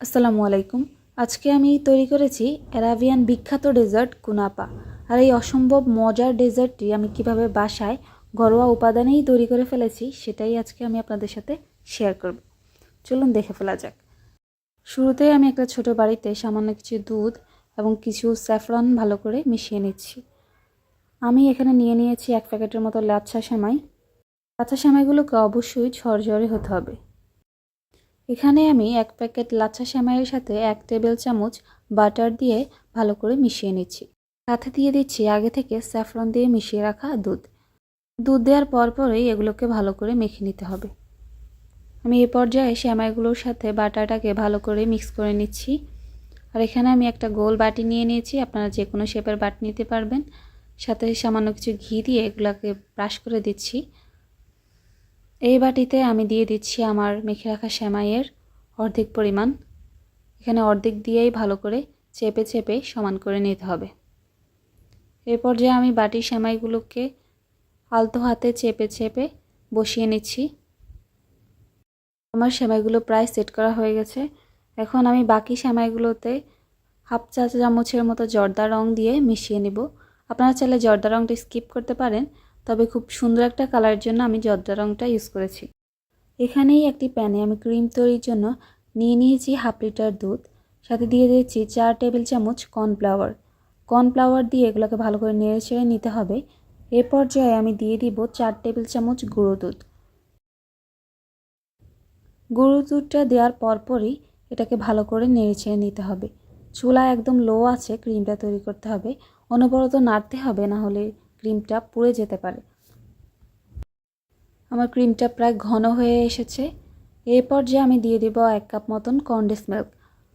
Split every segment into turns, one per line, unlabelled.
আসসালামু আলাইকুম। আজকে আমি তৈরি করেছি অ্যারাবিয়ান বিখ্যাত ডেজার্ট কুনাপা। আর এই অসম্ভব মজার ডেজার্টটি আমি কীভাবে বাসায় ঘরোয়া উপাদানেই তৈরি করে ফেলেছি, সেটাই আজকে আমি আপনাদের সাথে শেয়ার করব। চলুন দেখে ফেলা যাক। শুরুতেই আমি একটা ছোট বাড়িতে সামান্য কিছু দুধ এবং কিছু স্যাফরন ভালো করে মিশিয়ে নিচ্ছি। আমি এখানে নিয়ে নিয়েছি এক প্যাকেটের মতো লাচ্ছা সেমাই। লাচ্ছা সেমাইগুলোকে অবশ্যই ঝরঝরে হতে হবে। এখানে আমি এক প্যাকেট লাচ্ছা সেমাইয়ের সাথে এক টেবিল চামচ বাটার দিয়ে ভালো করে মিশিয়ে নিচ্ছি। সাথে দিয়ে দিচ্ছি আগে থেকে স্যাফরন দিয়ে মিশিয়ে রাখা দুধ। দুধ দেওয়ার পর পরেই এগুলোকে ভালো করে মেখে নিতে হবে। আমি এ পর্যায়ে সেমাইগুলোর সাথে বাটারটাকে ভালো করে মিক্স করে নিচ্ছি। আর এখানে আমি একটা গোল বাটি নিয়ে নিয়েছি, আপনারা যে কোনো শেপের বাটি নিতে পারবেন। সাথে সামান্য কিছু ঘি দিয়ে এগুলোকে ব্রাশ করে দিচ্ছি। এই বাটিতে আমি দিয়ে দিচ্ছি আমার মেখে রাখা সেমাইয়ের অর্ধেক পরিমাণ। এখানে অর্ধেক দিয়েই ভালো করে চেপে চেপে সমান করে নিতে হবে। এরপর যে আমি বাটির সেমাইগুলোকে আলতো হাতে চেপে চেপে বসিয়ে নিচ্ছি। আমার সেমাইগুলো প্রায় সেট করা হয়ে গেছে। এখন আমি বাকি সেমাইগুলোতে হাফ চা চামচের মতো জর্দা রং দিয়ে মিশিয়ে নিব। আপনারা চাইলে জর্দা রংটা স্কিপ করতে পারেন তবে খুব সুন্দর একটা কালারের জন্য আমি জর্দা রঙটা ইউজ করেছি। এখানেই একটি প্যানে আমি ক্রিম তৈরির জন্য নিয়ে নিয়েছি হাফ লিটার দুধ, সাথে দিয়ে দিয়েছি চার টেবিল চামচ কর্নফ্লাওয়ার। কর্নফ্লাওয়ার দিয়ে এগুলোকে ভালো করে নেড়ে ছেড়ে নিতে হবে। এ পর্যায়ে আমি দিয়ে দিব চার টেবিল চামচ গুঁড়ো দুধ। গুঁড়ো দুধটা দেওয়ার পরপরই এটাকে ভালো করে নেড়ে ছেড়ে নিতে হবে। চুলা একদম লো আছে ক্রিমটা তৈরি করতে হবে। অনবরত নাড়তে হবে, না হলে ক্রিমটা পুড়ে যেতে পারে। আমার ক্রিমটা প্রায় ঘন হয়ে এসেছে। এরপর যে আমি দিয়ে দিব এক কাপ মতন কন্ডেন্স মিল্ক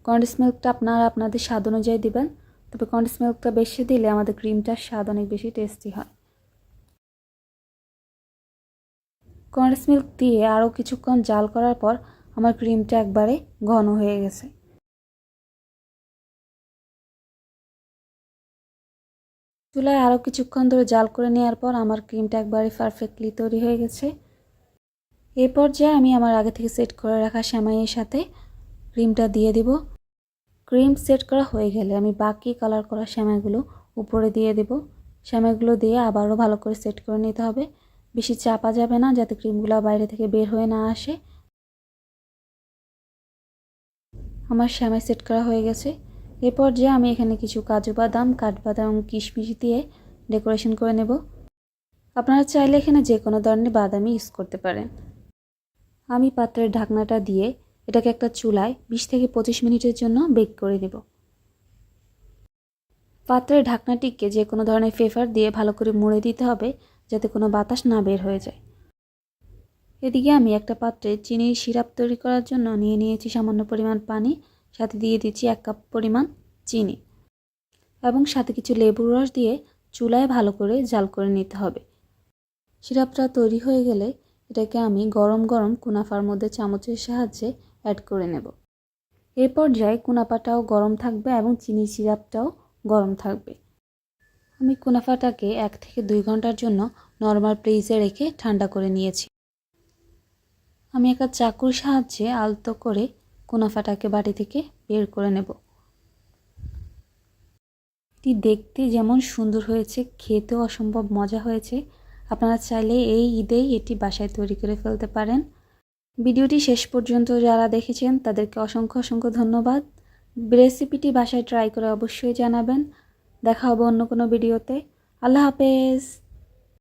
কন্ডেন্স মিল্কটা আপনারা আপনাদের স্বাদ অনুযায়ী দিবেন, তবে কন্ডেন্স মিল্কটা বেশি দিলে আমাদের ক্রিমটার স্বাদ অনেক বেশি টেস্টি হয়। কন্ডেন্স মিল্ক দিয়ে আরও কিছুক্ষণ জাল করার পর আমার ক্রিমটা একবারে ঘন হয়ে গেছে। চুলায় আরও কিছুক্ষণ ধরে জাল করে নেওয়ার পর আমার ক্রিমটা একবারে পারফেক্টলি তৈরি হয়ে গেছে। এই পর্যায়ে আমি আমার আগে থেকে সেট করে রাখা সেমাইয়ের সাথে ক্রিমটা দিয়ে দিব। ক্রিম সেট করা হয়ে গেলে আমি বাকি কালার করা সেমাইগুলো উপরে দিয়ে দেব। সেমাইগুলো দিয়ে আবারও ভালো করে সেট করে নিতে হবে। বেশি চাপা যাবে না, যাতে ক্রিমগুলো বাইরে থেকে বের হয়ে না আসে। আমার সেমাই সেট করা হয়ে গেছে। এ পর্যায়ে আমি এখানে কিছু কাজু বাদাম, কাঠবাদাম, কিশমিশ দিয়ে ডেকোরেশন করে নেব। আপনারা চাইলে এখানে যে কোনো ধরনের বাদামই ইউজ করতে পারেন। আমি পাত্রের ঢাকনাটা দিয়ে এটাকে একটা চুলায় বিশ থেকে পঁচিশ মিনিটের জন্য বেক করে নেব। পাত্রের ঢাকনাটিকে যে কোনো ধরনের ফেফার দিয়ে ভালো করে মুড়ে দিতে হবে যাতে কোনো বাতাস না বের হয়ে যায়। এদিকে আমি একটা পাত্রে চিনির সিরাপ তৈরি করার জন্য নিয়ে নিয়েছি সামান্য পরিমাণ পানি। সাথে দিয়ে দিচ্ছি এক কাপ পরিমাণ চিনি এবং সাথে কিছু লেবুর রস দিয়ে চুলায় ভালো করে জাল করে নিতে হবে। সিরাপটা তৈরি হয়ে গেলে এটাকে আমি গরম গরম কুনাফার মধ্যে চামচের সাহায্যে অ্যাড করে নেব। এ পর্যায়ে কুনাফাটাও গরম থাকবে এবং চিনি সিরাপটাও গরম থাকবে। আমি কুনাফাটাকে এক থেকে দুই ঘণ্টার জন্য নর্মাল ফ্রিজে রেখে ঠান্ডা করে নিয়েছি। আমি একটা চাকুর সাহায্যে আলতো করে কুনাফাটাকে বাটি থেকে বের করে নেব। এটি দেখতে যেমন সুন্দর হয়েছে, খেতেও অসম্ভব মজা হয়েছে। আপনারা চাইলে এই ঈদেই এটি বাসায় তৈরি করে ফেলতে পারেন। ভিডিওটি শেষ পর্যন্ত যারা দেখেছেন, তাদেরকে অসংখ্য অসংখ্য ধন্যবাদ। রেসিপিটি বাসায় ট্রাই করে অবশ্যই জানাবেন। দেখা হবে অন্য কোনো ভিডিওতে। আল্লাহ হাফেজ।